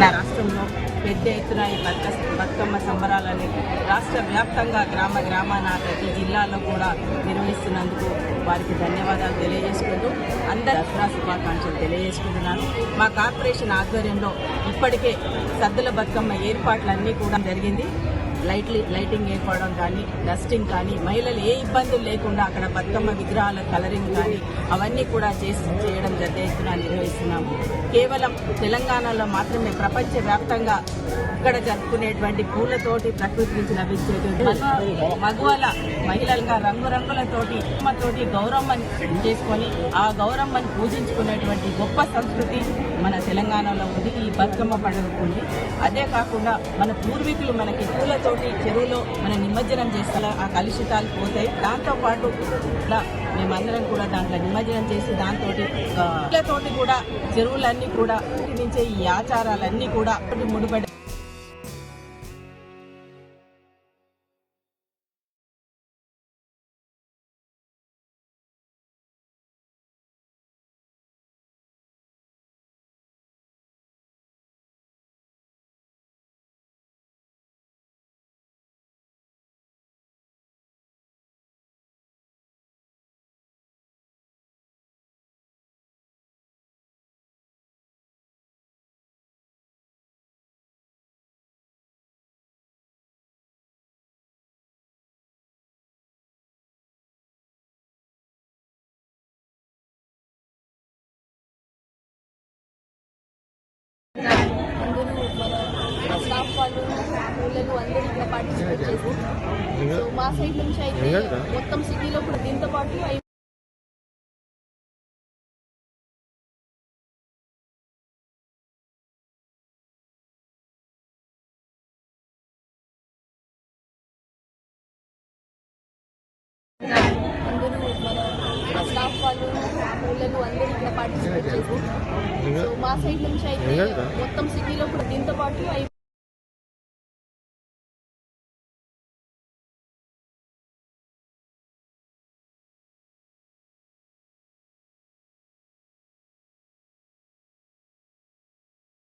మన రాష్ట్రంలో పెద్ద ఈ బతుక బతుకమ్మ సంబరాలని రాష్ట్ర వ్యాప్తంగా గ్రామ గ్రామాన ప్రతి జిల్లాలో కూడా నిర్వహిస్తున్నందుకు వారికి ధన్యవాదాలు తెలియజేసుకుంటూ అందరి దసరా శుభాకాంక్షలు తెలియజేసుకుంటున్నాను. మా కార్పొరేషన్ ఆధ్వర్యంలో ఇప్పటికే సద్దుల బతుకమ్మ ఏర్పాట్లన్నీ కూడా జరిగింది. లైట్లీ లైటింగ్ వేయకపోవడం కానీ డస్టింగ్ కానీ మహిళలు ఏ ఇబ్బందులు లేకుండా అక్కడ బతుకమ్మ విగ్రహాల కలరింగ్ కానీ అవన్నీ కూడా చేసి చేయడం పెద్ద ఎత్తున నిర్వహిస్తున్నాము కేవలం తెలంగాణలో మాత్రమే ప్రపంచ వ్యాప్తంగా ఇక్కడ జరుపుకునేటువంటి పూలతోటి ప్రకృతి నుంచి లభించేటువంటి మగ- మగవాళ్ళ మహిళలుగా రంగురంగులతోటి తోటి గౌరమ్మని చేసుకొని ఆ గౌరమ్మని పూజించుకునేటువంటి గొప్ప సంస్కృతి మన తెలంగాణలో ఉంది ఈ బతుకమ్మ పండుగ ఉంది. అదే కాకుండా మన పూర్వీకులు మనకి పూలతోటి చెరువులో మన నిమజ్జనం చేస్తారు ఆ కలుషితాలు పోతాయి. దాంతోపాటు మేమందరం కూడా దాంట్లో నిమజ్జనం చేసి దాంతో పూలతోటి కూడా చెరువులన్నీ కూడా నుంచే ఈ ఆచారాలన్నీ కూడా ముడిపడి స్టాఫ్ వాళ్ళు అందరూ ఇక్కడ పార్టిసిపేట్ చేసి. సో మా సైడ్ నుంచి అయితే మొత్తం సిటీలో కూడా దీంతో పాటు అందరూ మన స్టాఫ్ వాళ్ళు పిల్లలు అందరూ ఇక్కడ పార్టిసిపేట్ చేసి. సో మా సైడ్ నుంచి అయితే మొత్తం సిటీలో కూడా దీంతో పాటు ఐ-